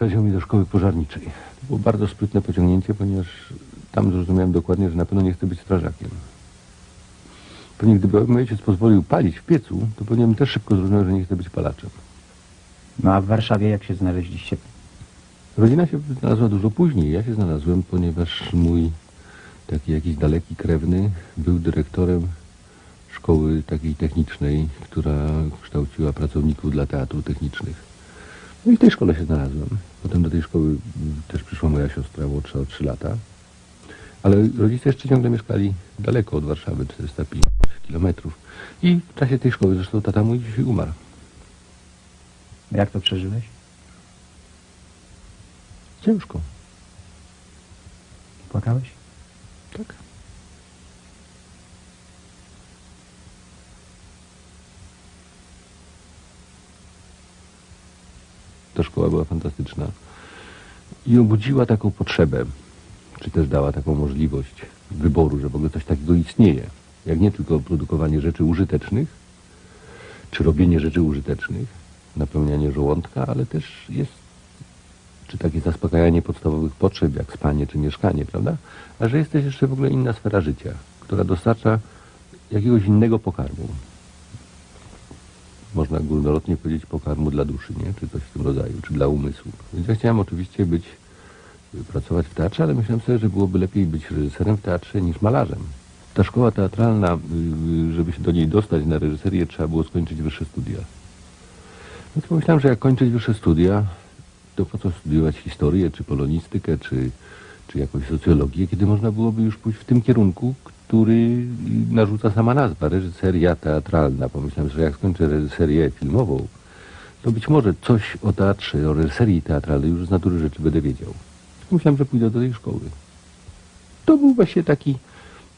wsadził mi do szkoły pożarniczej. To było bardzo sprytne pociągnięcie, ponieważ tam zrozumiałem dokładnie, że na pewno nie chcę być strażakiem. Pewnie gdyby mój ojciec pozwolił palić w piecu, to pewnie bym też szybko zrozumiał, że nie chcę być palaczem. No a w Warszawie jak się znaleźliście? Rodzina się znalazła dużo później. Ja się znalazłem, ponieważ mój taki jakiś daleki krewny był dyrektorem szkoły takiej technicznej, która kształciła pracowników dla teatru technicznych. No i w tej szkole się znalazłem. Potem do tej szkoły mm, też przyszła moja siostra młodsza o 3 lata. Ale rodzice jeszcze ciągle mieszkali daleko od Warszawy, 450 kilometrów. I w czasie tej szkoły zresztą tata mój dzisiaj umarł. Jak to przeżyłeś? Ciężko. Płakałeś? Tak. Ta szkoła była fantastyczna i obudziła taką potrzebę, czy też dała taką możliwość wyboru, że w ogóle coś takiego istnieje. Jak nie tylko produkowanie rzeczy użytecznych, czy robienie rzeczy użytecznych, napełnianie żołądka, ale też jest czy takie zaspokajanie podstawowych potrzeb, jak spanie czy mieszkanie, prawda? A że jest też jeszcze w ogóle inna sfera życia, która dostarcza jakiegoś innego pokarmu. Można górnolotnie powiedzieć pokarmu dla duszy, nie? Czy coś w tym rodzaju, czy dla umysłu. Więc ja chciałem oczywiście być, pracować w teatrze, ale myślałem sobie, że byłoby lepiej być reżyserem w teatrze niż malarzem. Ta szkoła teatralna, y, żeby się do niej dostać na reżyserię, trzeba było skończyć wyższe studia. Więc pomyślałem, że jak kończyć wyższe studia, to po co studiować historię, czy polonistykę, czy, czy jakąś socjologię, kiedy można byłoby już pójść w tym kierunku, który narzuca sama nazwa, reżyseria teatralna. Pomyślałem, że jak skończę reżyserię filmową, to być może coś o teatrze, o reżyserii teatralnej już z natury rzeczy będę wiedział. Myślałem, że pójdę do tej szkoły. To był właśnie taki,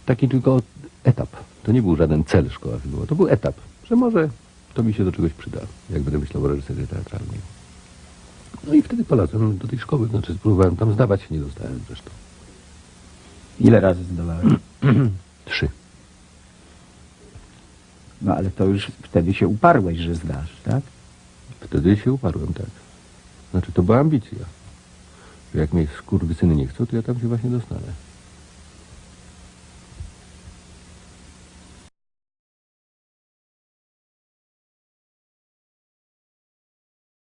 taki tylko etap. To nie był żaden cel szkoła filmowa, to był etap, że może to mi się do czegoś przyda, jak będę myślał o reżyserii teatralnej. No i wtedy polazłem do tej szkoły, znaczy spróbowałem tam zdawać, nie dostałem zresztą. Ile razy zdawałeś? Trzy. No ale to już wtedy się uparłeś, że zdasz, tak? Wtedy się uparłem, tak. Znaczy to była ambicja. Jak mnie skurwysyny nie chcą, to ja tam się właśnie dostanę.